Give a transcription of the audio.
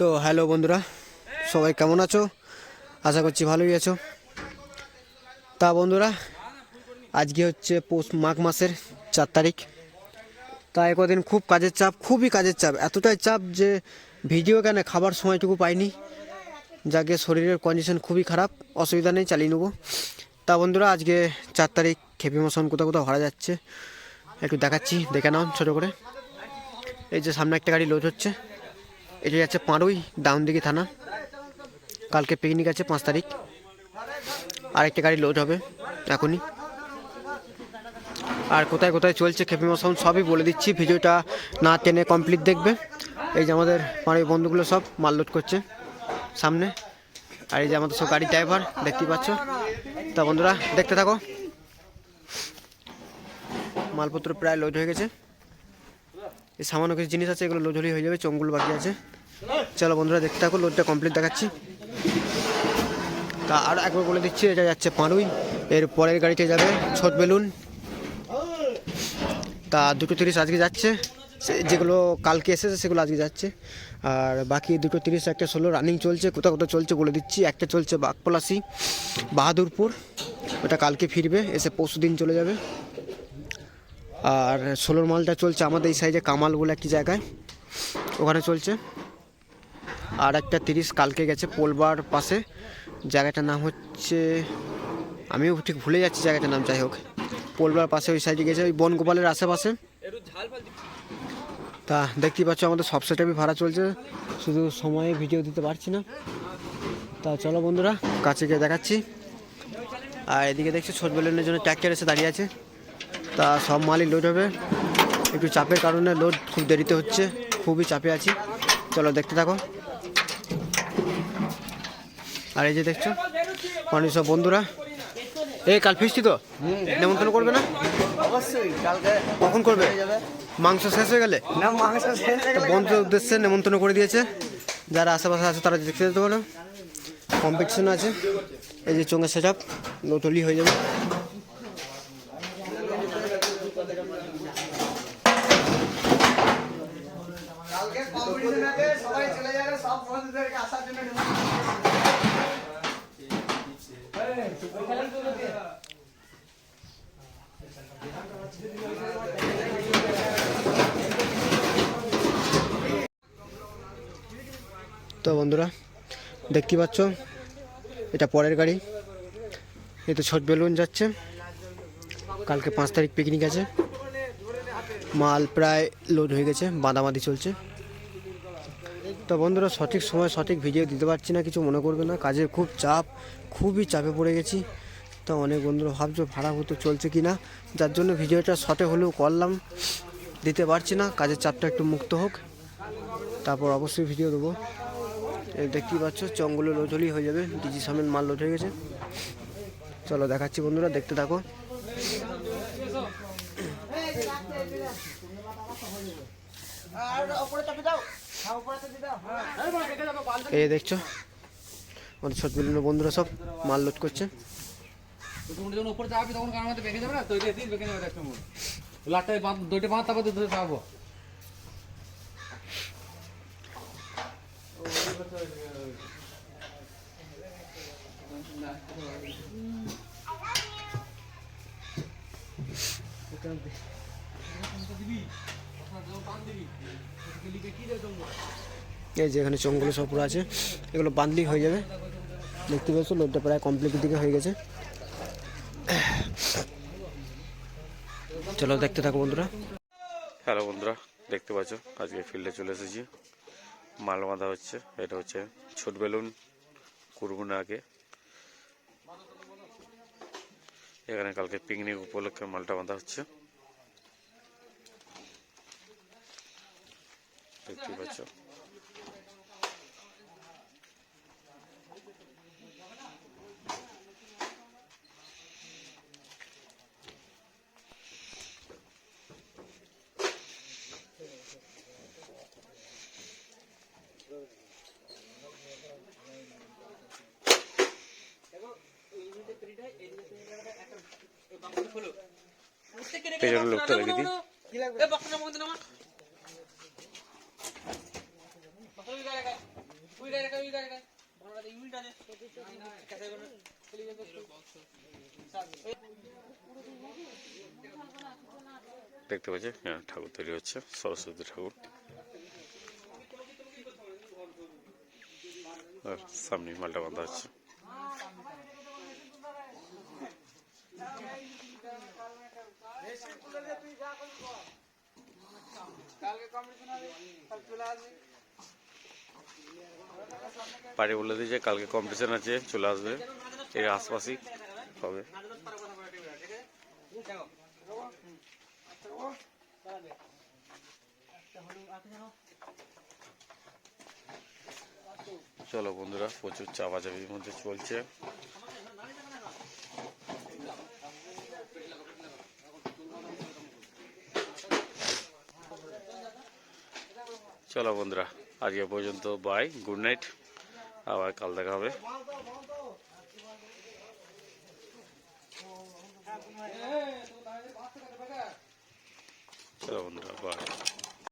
তো হ্যালো বন্ধুরা, সবাই কেমন আছো? আশা করছি ভালোই আছো। তা বন্ধুরা, আজকে হচ্ছে পৌষ মাঘ মাসের চার তারিখ। তা একদিন খুব কাজের চাপ, খুবই কাজের চাপ, এতটাই চাপ যে ভিডিও কেন খাবার সময়টুকু পাইনি। যাকে শরীরের কন্ডিশন খুবই খারাপ, অসুবিধা নেই, চালিয়ে নেব। তা বন্ধুরা, আজকে চার তারিখ খেপি মশন কোথাও কোথাও ভাড়া যাচ্ছে। একটু দেখাচ্ছি, দেখে নাও ছোটো করে। এই যে সামনে একটা গাড়ি লোড হচ্ছে। এটা যাচ্ছে পাঁড়ুই দাউনদিঘি থানা। কালকে পিকনিক আছে পাঁচ তারিখ। আরেকটা গাড়ি লোড হবে এখনই। আর কোথায় কোথায় চলছে খেপি মশন সবই বলে দিচ্ছি, ভিডিওটা না টেনে কমপ্লিট দেখবে। এই যে আমাদের পাড়ুই বন্ধুগুলো সব মাল লোড করছে সামনে। আর এই যে আমাদের সব গাড়ির ড্রাইভার দেখতেই পাচ্ছ। তা বন্ধুরা, দেখতে থাকো। মালপত্র প্রায় লোড হয়ে গেছে। এই সামান্য কিছু জিনিস আছে, এগুলো লোড হলেই হয়ে যাবে, চঙ্গুল বাকি আছে। চলো বন্ধুরা, দেখতে থাকো, লোডটা কমপ্লিট দেখাচ্ছি। তা আর একবার বলে দিচ্ছি, এটা যাচ্ছে পাঁড়ুই এর পরের গাড়িতে যাবে ছোট বেলুন। তা দুটো তিরিশ আজকে যাচ্ছে। যেগুলো কালকে এসেছে, সেগুলো আজকে যাচ্ছে। আর বাকি দুটো তিরিশ, একটা ষোলো রানিং চলছে কোথাও কোথাও চলছে বলে দিচ্ছি। একটা চলছে বাগপলাশি, বাহাদুরপুর। ওটা কালকে ফিরবে, এসে পরশু দিন চলে যাবে। আর ষোলোর মালটা চলছে আমাদের এই সাইডে কামাল বলে একটি জায়গায়। ওখানে চলছে। আর একটা তিরিশ কালকে গেছে পোলবার পাশে। জায়গাটার নাম হচ্ছে, আমিও ঠিক ভুলে যাচ্ছি জায়গাটার নাম, যাই হোক। পোলবার পাশে ওই সাইডে গেছে ওই বনগোপালের আশেপাশে। তা দেখতেই পাচ্ছ আমাদের সব সেটাপই ভাড়া চলছে। শুধু সময়ে ভিডিও দিতে পারছি না। তা চলো বন্ধুরা, কাছে গিয়ে দেখাচ্ছি। আর এদিকে দেখছি ছোট বেলুনের জন্য ট্র্যাক্টর এসে দাঁড়িয়ে আছে। তা সব মালই লোড হবে। একটু চাপের কারণে লোড খুব দেরিতে হচ্ছে খুবই চাপে আছি। চলো দেখতে থাকো। আর এই যে দেখছ মানুষ সব বন্ধুরা। এই কাল ফিস্টি তো? নেমন্তন্ন করবে না? অবশ্যই কালকে কখন করবে? মাংস শেষ হয়ে গেলে? না মাংস শেষ বন্ধুদের উদ্দেশ্যে নেমন্তন্ন করে দিয়েছে। যারা আশেপাশে আছে তারা দেখতে যেতে পারো। কম্পিটিশন আছে। এই যে চোঙের সেট আপ লোটলি হয়ে যাবে কালকে কম্পিটিশন আছে সবাই চলে যাবে সব বন্ধুদেরকে আসার জন্য তো বন্ধুরা, দেখতে পাচ্ছ? এটা পরের গাড়ি। এই ছট বেলুন যাচ্ছে। কালকে পাঁচ তারিখ পিকনিক আছে। মাল প্রায় লোড হয়ে গেছে বাঁধাবাঁধি চলছে। তো বন্ধুরা সঠিক সময় সঠিক ভিডিও দিতে পারছি না, কিছু মনে করবে না। কাজের খুব চাপ, খুবই চাপে পড়ে গেছি। তো অনেক বন্ধুরা ভাবছ ভাড়া হতো চলছে কি না যার জন্য ভিডিওটা শর্টে হলেও করলাম, দিতে পারছি না। কাজের চাপটা একটু মুক্ত হোক। তারপর অবশ্যই ভিডিও দেবো। দেখতেই পাচ্ছ চংগুলো লোড হলেই হয়ে যাবে। ডিজি সামেন মাল লোড হয়ে গেছে। চলো দেখাচ্ছি বন্ধুরা, দেখতে থাকো। আর উপরে চাপে দাও। এই দেখছ? আমাদের ছোট বিভিন্ন বন্ধুরা সব মাল লোড করছে। তুমি না এই যে এখানে চংগুলো সব পুরো আছে। এগুলো বাঁধলি হয়ে যাবে। দেখতে পাচ্ছ লোডটা প্রায় কমপ্লিটের দিকে হয়ে গেছে। চলো দেখতে থাকো বন্ধুরা। হ্যালো বন্ধুরা, দেখতে পাচ্ছ, আজকে ফিল্ডে চলে এসেছি। মাল বাঁধা হচ্ছে, এটা হচ্ছে ছোট বেলুন কুরবুনা আগে। এখানে কালকে পিকনিক উপলক্ষে মালটা বাঁধা হচ্ছে। দেখতে পাচ্ছ পেছনের লোকটা রেখে দিই কি লাগবে এ বাক্সটা মধ্যে নামা বাক্সটা দেখতে পাচ্ছি হ্যাঁ ঠাকুর তৈরি হচ্ছে সরস্বতী ঠাকুর। সামনে মালটা বাঁধা হচ্ছে। বাড়ি বলে দিয়েছে কালকে কম্পিটিশন আছে, চলে আসবে। এর আশপাশেই হবে। চলো বন্ধুরা, প্রচুর চাপাচাপির মধ্যে চলছে। চলো বন্ধুরা আজকে পর্যন্ত বাই গুড নাইট আবার কাল দেখা হবে। চলো বন্ধুরা বাই